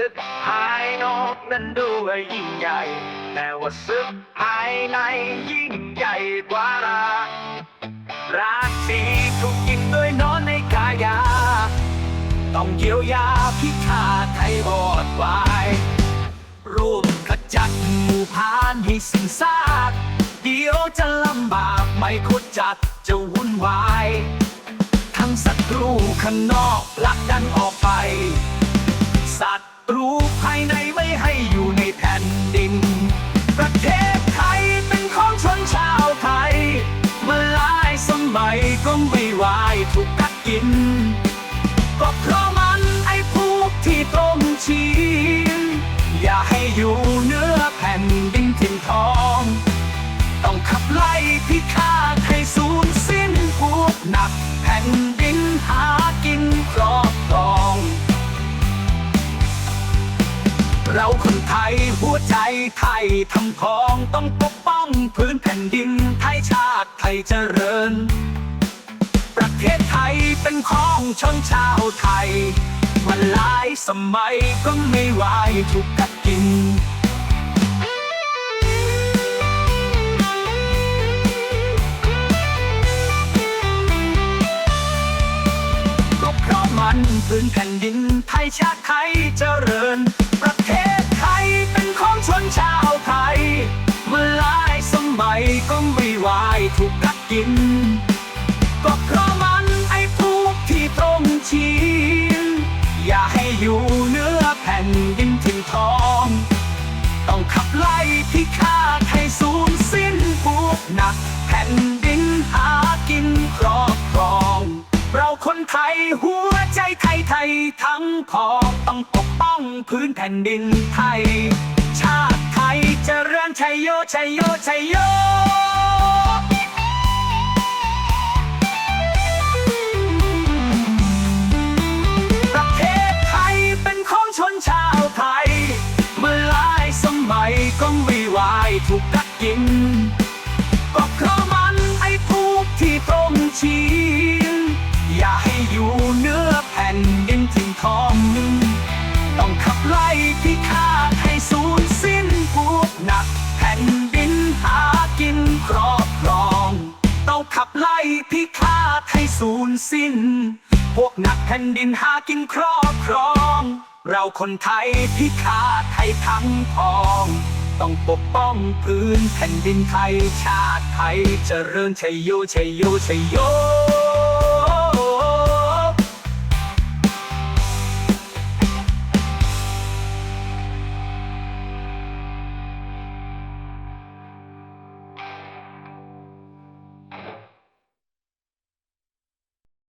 ศึกภายนอกนั้นดูว่ายิ่งใหญ่ แต่ว่าศึกภายในยิ่งใหญ่กว่ารักรักที่ถูกยิงด้วยนอนในกายา ต้องเยียวยาพิฆาตให้บอดวายร่วมขจัดหมู่พานให้สิ้นซากเดี๋ยวจะลำบากไม่คุดจัดจะวุ่นวาย ทั้งศัตรูข้างนอกผลักดันออกไปศัต รูภายในไม่ให้อยู่ในแผ่นดิน ประเทศไทยเป็นของชนชาวไทยมาหลายสมัยก็ไม่วายถูกกัดกิน ก็เพราะมันไอ้พวกที่ตรงชี้อย่าให้อยู่เนื้อแผ่นดินถิ่นทอง ต้องขับไล่พิฆาตให้สูญสิ้นพวกหนักแผ่น หัวใจไทยทำของต้องปกป้องพื้นแผ่นดินไทยชาติไทยเจริญ ประเทศไทยเป็นของชนชาวไทยมาหลายสมัยก็ไม่ไหวถูกกัดกินก็เพราะมันพื้นแผ่นดินไทยชาติไทยเจริญประเทศ เป็นของชนชาวไทยมาหลายสมัยก็ไม่ไหวถูกกัดกิน ก็เพราะมันไอ้พวกที่ตรงชี้อย่าให้อยู่เนื้อแผ่นดินถิ่นทอง ต้องขับไล่พิฆาตให้สูญสิ้นพวกหนักแผ่นดินหากินครอบครอง เราคนไทยหัวใจไทยไทยทั้งพอต้องปกป้อง พื้นแผ่นดินไทย ชาติไทยจเจริญชัยโยชัยโยชัยโย สูญสิ้น พวกหนักแผ่นดินหากินครอบครอง เราคนไทยพิฆาตไทยทั้งพอง ต้องปกป้องพื้นแผ่นดินไทยชาติไทยเจริญชัยโยชัยโยชัยโย